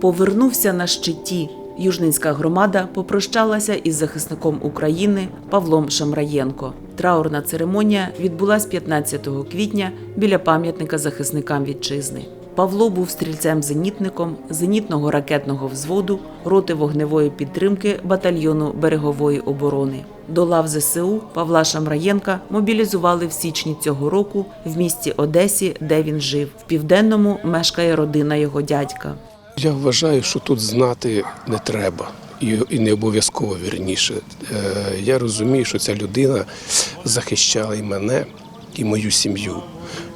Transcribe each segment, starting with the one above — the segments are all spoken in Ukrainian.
повернувся на щиті. Южненська громада попрощалася із захисником України Павлом Шамраєнко. Траурна церемонія відбулась 15 квітня біля пам'ятника захисникам вітчизни. Павло був стрільцем-зенітником зенітного ракетного взводу роти вогневої підтримки батальйону берегової оборони. До лав ЗСУ Павла Шамраєнка мобілізували в січні цього року в місті Одесі, де він жив. В південному мешкає родина його дядька. Я вважаю, що тут знати не треба. І, не обов'язково вірніше. Е, я розумію, що ця людина захищала і мене, і мою сім'ю.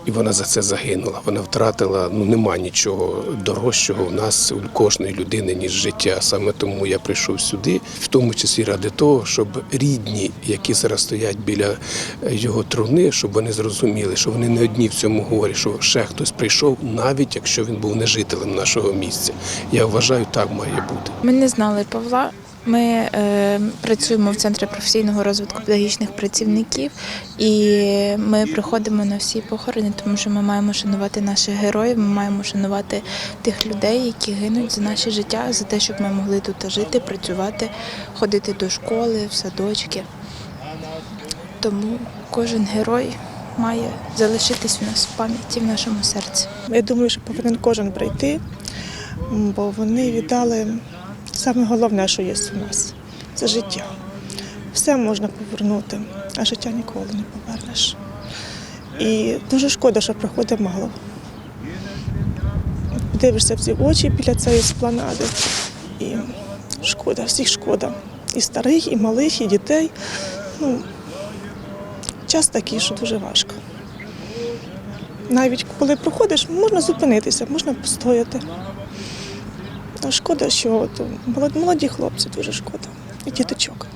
І вона за це загинула. Вона втратила, ну нема нічого дорожчого в нас у кожної людини, ніж життя. Саме тому я прийшов сюди, в тому числі ради того, щоб рідні, які зараз стоять біля е, його труни, щоб вони зрозуміли, що вони не одні в цьому горі, що ще хтось прийшов, навіть якщо він був не жителем нашого місця. Я вважаю, так має бути. Ми не знали Павла. Ми е, працюємо в центрі професійного розвитку педагогічних працівників, і ми приходимо на всі похорони, тому що ми маємо шанувати наших героїв. Ми маємо шанувати тих людей, які гинуть за наше життя, за те, щоб ми могли тут жити, працювати, ходити до школи, в садочки. Тому кожен герой має залишитись в нас в пам'яті в нашому серці. Я думаю, що повинен кожен прийти, бо вони віддали саме головне, що є у нас це життя. Все можна повернути, а життя ніколи не повернеш. І дуже шкода, що проходить мало. Дивишся в ці очі біля цієї спланади. І шкода, всіх шкода. І старих, і малих, і дітей. Ну, час такий, що дуже важко. Навіть коли проходиш, можна зупинитися, можна постояти. А шкода, що от, молод- молоді хлопці дуже шкода. І діточок.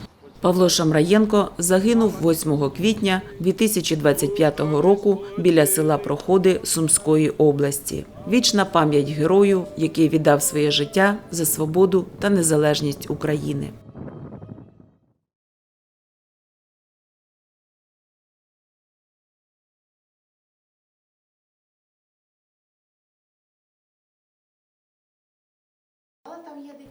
Павло Шамраєнко загинув 8 квітня 2025 року біля села Проходи Сумської області. Вічна пам'ять герою, який віддав своє життя за свободу та незалежність України.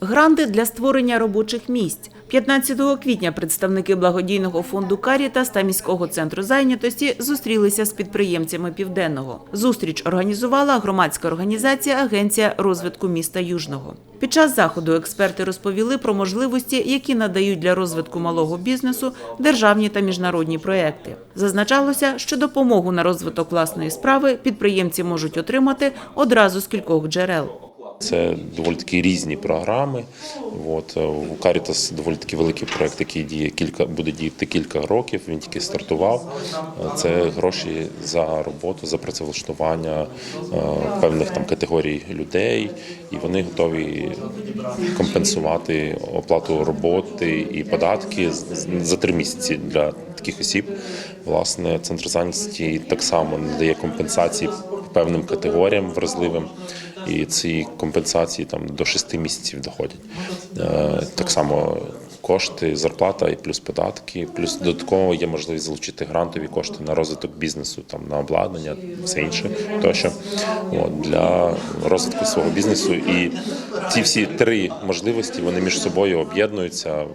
Гранди для створення робочих місць. 15 квітня представники благодійного фонду Карітас та міського центру зайнятості зустрілися з підприємцями Південного. Зустріч організувала громадська організація Агенція розвитку міста Южного. Під час заходу експерти розповіли про можливості, які надають для розвитку малого бізнесу державні та міжнародні проекти. Зазначалося, що допомогу на розвиток власної справи підприємці можуть отримати одразу з кількох джерел. Це доволі такі різні програми. От е, у Карітас доволі таки великий проект, який діє кілька буде діяти кілька років. Він тільки стартував. Е, Це гроші за роботу, за працевлаштування е, певних там категорій людей, і вони готові компенсувати оплату роботи і податки за три місяці для таких осіб. Власне, центр зайнятості так само надає компенсації певним категоріям вразливим і ці компенсації там до 6 місяців доходять. Е, Так само кошти, зарплата і плюс податки, плюс додатково є можливість залучити грантові кошти на розвиток бізнесу, там на обладнання, все інше тощо От, для розвитку свого бізнесу. І ці всі три можливості вони між собою об'єднуються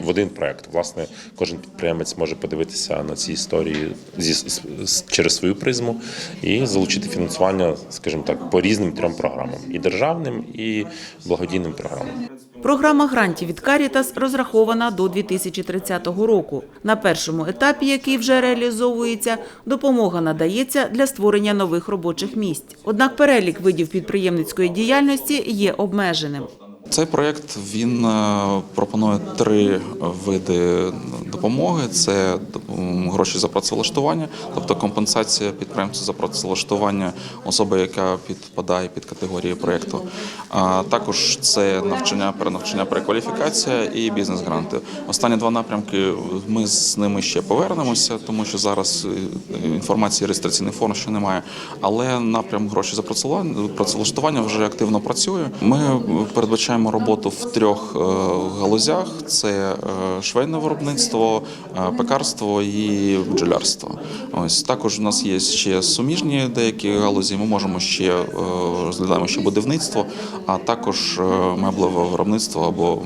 в один проект. Власне, кожен підприємець може подивитися на ці історії зі через свою призму і залучити фінансування, скажімо так, по різним трьом програмам: і державним, і благодійним програмам. Програма грантів від Карітас розрахована до 2030 року. На першому етапі, який вже реалізовується, допомога надається для створення нових робочих місць. Однак перелік видів підприємницької діяльності є обмеженим. Цей проєкт він е, пропонує три види допомоги: це гроші за працевлаштування, тобто компенсація підприємцю за працевлаштування особи, яка підпадає під категорії проєкту. А також це навчання, перенавчання, перекваліфікація і бізнес-гранти. Останні два напрямки ми з ними ще повернемося, тому що зараз е, інформації реєстраційний форм ще немає. Але напрям гроші за працевлаштування вже активно працює. Ми передбачаємо передбачаємо роботу в трьох е, галузях: це е, швейне виробництво, е, пекарство і бджолярство. Ось також у нас є ще суміжні деякі галузі. Ми можемо ще розглядаємо ще будівництво, а також меблеве виробництво або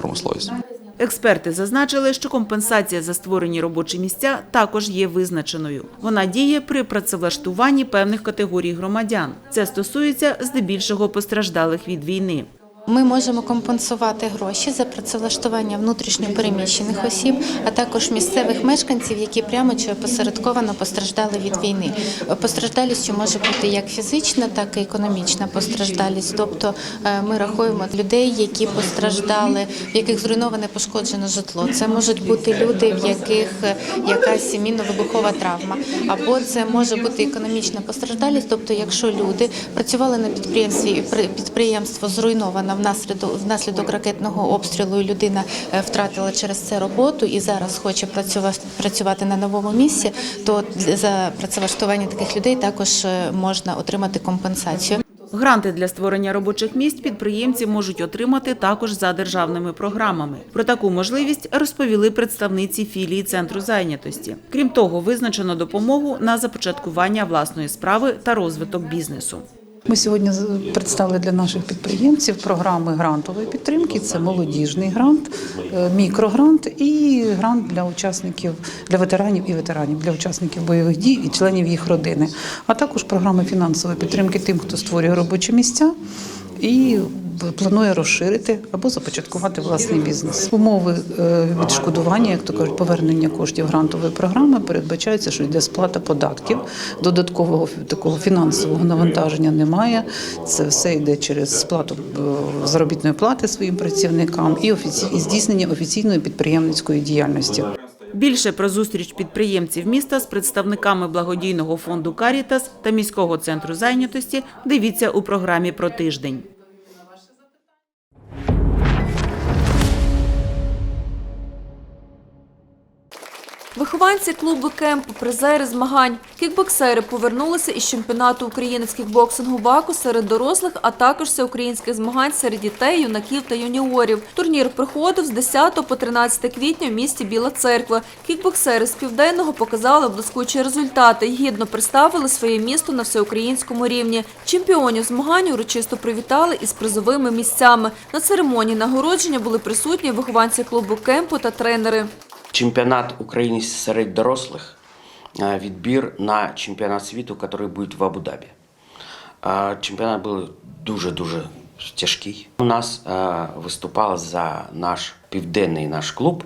промисловість. Експерти зазначили, що компенсація за створені робочі місця також є визначеною. Вона діє при працевлаштуванні певних категорій громадян. Це стосується здебільшого постраждалих від війни. Ми можемо компенсувати гроші за працевлаштування внутрішньо переміщених осіб, а також місцевих мешканців, які прямо чи опосередковано постраждали від війни. Постраждалістю може бути як фізична, так і економічна постраждалість. Тобто е, ми рахуємо людей, які постраждали, в яких зруйноване пошкоджено житло. Це можуть бути люди, в яких е, якась мінно-вибухова травма, або це може бути економічна постраждалість. Тобто, якщо люди працювали на підприємстві, при- підприємство зруйновано внаслідок внаслідок ракетного обстрілу, і людина е, втратила через це роботу і зараз хоче працювати працювати на новому місці, то за працевлаштування таких людей також е, можна отримати компенсацію. Гранти для створення робочих місць підприємці можуть отримати також за державними програмами. Про таку можливість розповіли представниці філії центру зайнятості. Крім того, визначено допомогу на започаткування власної справи та розвиток бізнесу. Ми сьогодні представили для наших підприємців програми грантової підтримки. Це молодіжний грант, е, мікрогрант і грант для учасників для ветеранів і ветеранів, для учасників бойових дій і членів їх родини, а також програми фінансової підтримки тим, хто створює робочі місця. І планує розширити або започаткувати власний бізнес. Умови е, відшкодування, як то кажуть, повернення коштів грантової програми передбачається, що йде сплата податків. Додаткового такого фінансового навантаження немає. Це все йде через сплату е, заробітної плати своїм працівникам і здійснення офіційної підприємницької діяльності. Більше про зустріч підприємців міста з представниками благодійного фонду Карітас та міського центру зайнятості дивіться у програмі про тиждень. Вихованці клубу кемпу, призери змагань. Кікбоксери повернулися із чемпіонату України з кікбоксингу БАКу серед дорослих, а також всеукраїнських змагань серед дітей, юнаків та юніорів. Турнір проходив з 10 по 13 квітня в місті Біла Церква. Кікбоксери з південного показали блискучі результати і гідно представили своє місто на всеукраїнському рівні. Чемпіонів змагань урочисто привітали із призовими місцями. На церемонії нагородження були присутні вихованці клубу кемпу та тренери. Чемпіонат України серед дорослих е, відбір на чемпіонат світу, який буде в Абу-Дабі. Е, Чемпіонат був дуже-дуже тяжкий. У нас е, виступав за наш південний наш клуб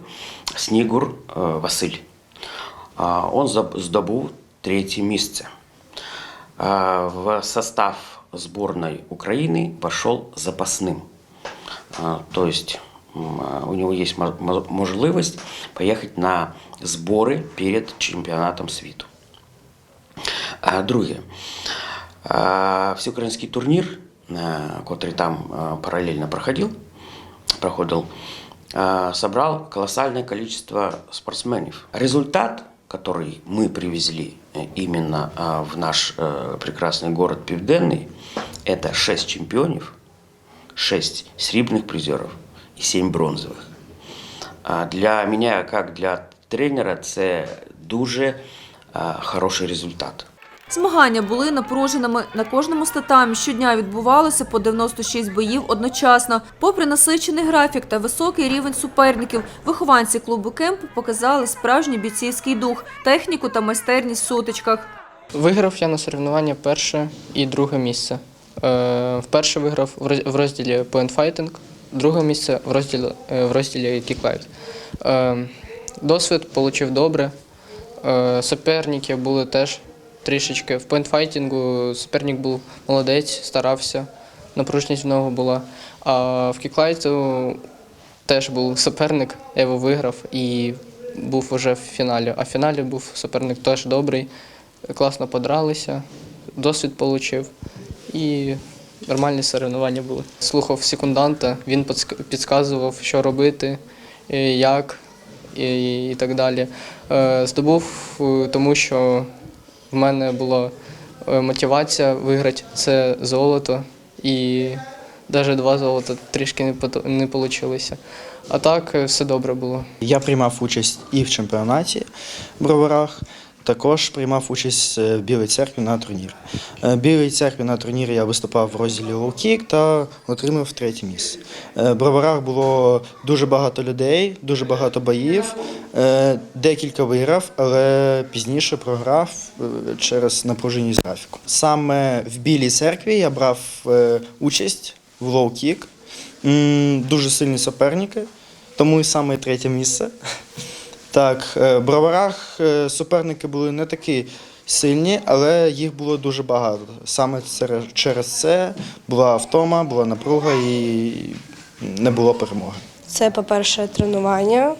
Снігур е, Василь. Він здобув третє місце. Э, В состав сборной Украины пошел запасным. А, То есть м, а, у него есть мо- мо- можливість поехать на сборы перед чемпіонатом світу. А, Друге. А, Всеукраїнський турнір, який там а, паралельно проходив, проходил, а, собрал колоссальное количество спортсменов. Результат, который мы привезли э, именно а, в наш э, прекрасный город Південний, это 6 чемпионов, 6 срібних призеров и 7 бронзовых. А Для меня, как для тренера, це дуже хороший результат. Змагання були напруженими. На кожному з татамі щодня відбувалося по 96 боїв одночасно. Попри насичений графік та високий рівень суперників, вихованці клубу кемпу показали справжній бійцівський дух, техніку та майстерність в сутичках. Виграв я на соревнування перше і друге місце. Е, Вперше виграв в роз- в розділі Point Fighting, друге місце в розділі, е, в розділі Light. Е, Досвід отримав добре. Е, Суперники були теж трішечки. В поінтфайтінгу суперник був молодець, старався, напруженість в нього була. А в кіклайту теж був суперник, я його виграв і був вже в фіналі. А в фіналі був суперник теж добрий, класно подралися, досвід отримав і нормальні соревнування були. Слухав секунданта, він підказував, що робити, як і, так далі. Е, Здобув, е, тому що в мене була е, мотивація виграти це золото і Навіть два золота трішки не вийшло. А так все добре було. Я приймав участь і в чемпіонаті в Броварах. Також приймав участь е, в Білій церкві на турнірі. Е, Білій церкві на турнірі я виступав в розділі лоу-кік та отримав третє місце. Е, В Броварах було дуже багато людей, дуже багато боїв. Декілька виграв, але пізніше програв через напруженість графіку. Саме в Білій церкві я брав участь в лоу-кік. Дуже сильні суперники, тому і саме третє місце. Так, е, в броварах е, суперники були не такі сильні, але їх було дуже багато. Саме через це була втома, була напруга і не було перемоги. Це, по-перше, тренування.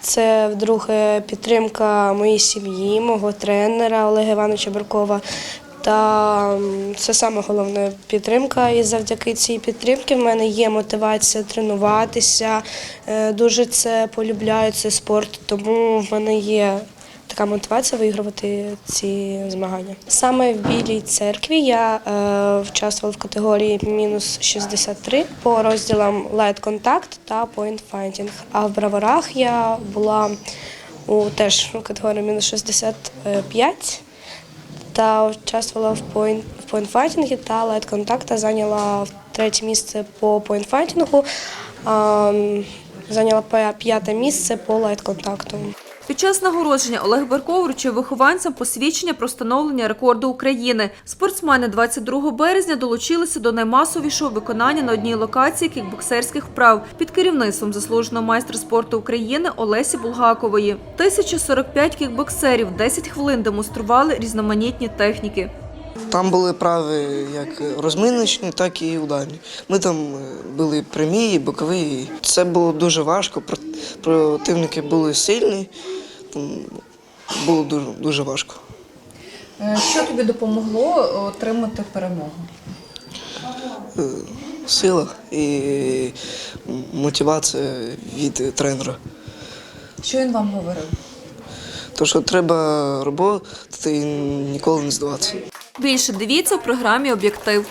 Це, вдруге, підтримка моєї сім'ї, мого тренера Олега Івановича Баркова. Та це саме головне підтримка. І завдяки цій підтримці в мене є мотивація тренуватися. Е, Дуже це полюбляю цей спорт, тому в мене є така мотивація вигравати ці змагання. Саме в Білій церкві я е, участвувала в категорії мінус 63 по розділам Light Contact та Point Fighting. А в браворах я була у теж у категорії мінус 65 та участвувала в поін, в поінфайтінгі та лайт контакта зайняла третє місце по поінфайтінгу, зайняла п'я- п'яте місце по лайт контакту. Під час нагородження Олег Берков вручив вихованцям посвідчення про встановлення рекорду України. Спортсмени 22 березня долучилися до наймасовішого виконання на одній локації кікбоксерських вправ під керівництвом заслуженого майстра спорту України Олесі Булгакової. 1045 кікбоксерів 10 хвилин демонстрували різноманітні техніки. Там були прави як розминочні, так і ударні. Ми там е, були прямі, і бокові. Це було дуже важко. Противники були сильні, було дуже, дуже важко. Що тобі допомогло отримати перемогу? Е, Сила і мотивація від тренера. Що він вам говорив? То, що треба роботи і ніколи не здаватися. Більше дивіться в програмі Об'єктив.